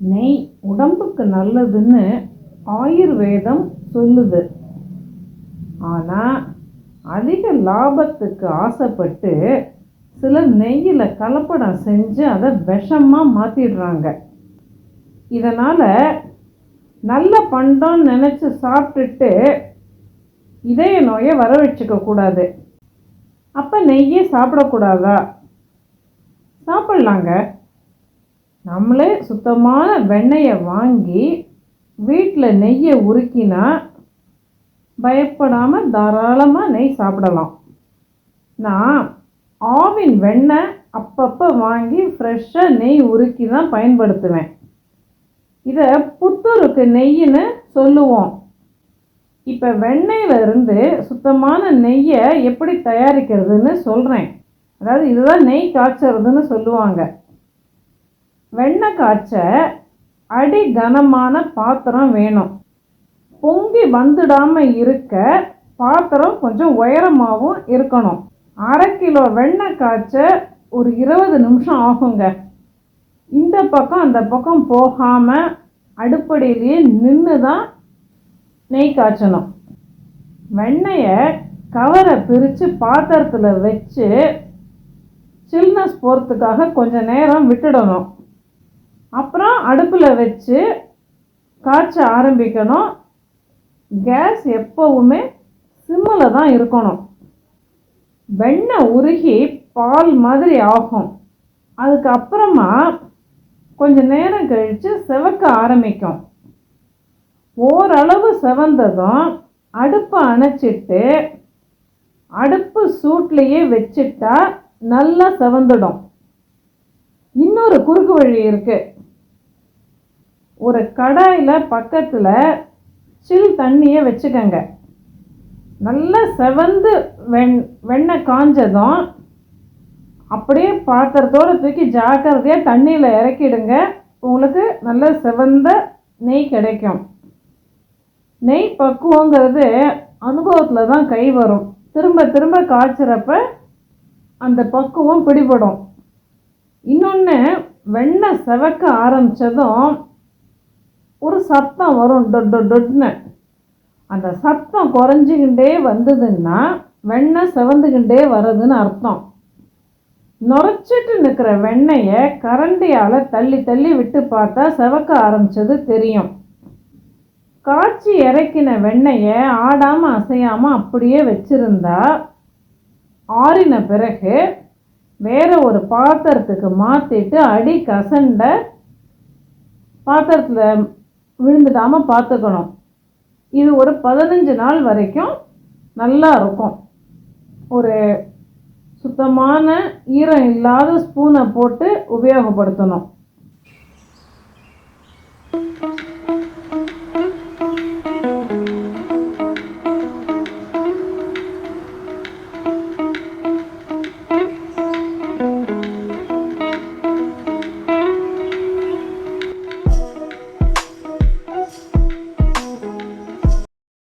நெய் உடம்புக்கு நல்லதுன்னு ஆயுர்வேதம் சொல்லுது. ஆனால் அதிக லாபத்துக்கு ஆசைப்பட்டு சிலர் நெய்யில் கலப்படம் செஞ்சு அதை விஷமாக மாற்றிடுறாங்க இதனால் நல்ல பண்டம்னு நினச்சி சாப்பிட்டுட்டு இதய நோயை வர வச்சுக்கக்கூடாது அப்போ நெய்யே சாப்பிடக்கூடாதா? சாப்பிட்லாங்க. நம்மளே சுத்தமான வெண்ணெயை வாங்கி வீட்டில் நெய்யை உருக்கினா பயப்படாமல் தாராளமாக நெய் சாப்பிடலாம். நான் ஆவின் வெண்ணெய் அப்பப்போ வாங்கி ஃப்ரெஷ்ஷாக நெய் உருக்கி தான் பயன்படுத்துவேன். இதை புத்தூருக்கு நெய்ன்னு சொல்லுவோம். இப்போ வெண்ணெயிலிருந்து சுத்தமான நெய்யை எப்படி தயாரிக்கிறதுன்னு சொல்கிறேன் அதாவது இதுதான் நெய் காய்ச்சறதுன்னு சொல்லுவாங்க. வெண்ணெய் காய்ச்ச அடி கனமான பாத்திரம் வேணும். பொங்கி வந்துடாமல் இருக்க பாத்திரம் கொஞ்சம் உயரமாகவும் இருக்கணும். அரை கிலோ வெண்ணெய் காய்ச்ச ஒரு இருபது நிமிஷம் ஆகுங்க. இந்த பக்கம் அந்த பக்கம் போகாமல் அடுப்படியிலேயே நின்று தான் நெய் காய்ச்சணும். வெண்ணெயை கவரை பிரித்து பாத்திரத்தில் வச்சு சில்னஸ் போகிறதுக்காக கொஞ்சம் நேரம் விட்டுடணும். அப்புறம் அடுப்பில் வச்சு காய்ச்ச ஆரம்பிக்கணும். கேஸ் எப்போவுமே சிம்மில் தான் இருக்கணும். வெண்ணெய் உருகி பால் மாதிரி ஆகும். அதுக்கப்புறமா கொஞ்ச நேரம் கழித்து செவக்க ஆரம்பிக்கும். ஓரளவு செவந்ததும் அடுப்பை அணைச்சிட்டு அடுப்பு சூட்லேயே வச்சுட்டா நல்லா செவந்துடும். இன்னொரு குறுக்கு வழி இருக்குது ஒரு கடாயில் பக்கத்தில் சில் தண்ணியை வச்சுக்கோங்க. நல்லா செவந்து வெண் வெண்ணெய் காஞ்சதும் அப்படியே பாத்திரத்தோடு தூக்கி ஜாக்கிரதையாக தண்ணியில் இறக்கிடுங்க. உங்களுக்கு நல்ல செவந்த நெய் கிடைக்கும். நெய் பக்குவங்கிறது அனுபவத்தில் தான் கை வரும். திரும்ப திரும்ப காய்ச்சிறப்ப அந்த பக்குவம் பிடிபடும். இன்னொன்று வெண்ணெய் செவக்க ஆரம்பித்ததும் ஒரு சத்தம் வரும் டொட் டொட்னு. அந்த சத்தம் குறைஞ்சிக்கிட்டே வந்ததுன்னா வெண்ணெய் செவந்துக்கிட்டே வர்றதுன்னு அர்த்தம். நுரைச்சிட்டு நிற்கிற வெண்ணெயை கரண்டியால் தள்ளி தள்ளி விட்டு பார்த்தா செவக்க ஆரம்பிச்சது தெரியும். காய்ச்சி இறக்கின வெண்ணெயை ஆடாமல் அசையாமல் அப்படியே வச்சிருந்தா ஆறின பிறகு வேறு ஒரு பாத்திரத்துக்கு மாற்றிட்டு அடி கசண்ட பாத்திரத்தில் விழுந்துடாமல் பார்த்துக்கணும். இது ஒரு பதினஞ்சு நாள் வரைக்கும் நல்லா இருக்கும். ஒரு சுத்தமான ஈரம் இல்லாத ஸ்பூனை போட்டு உபயோகப்படுத்தணும்.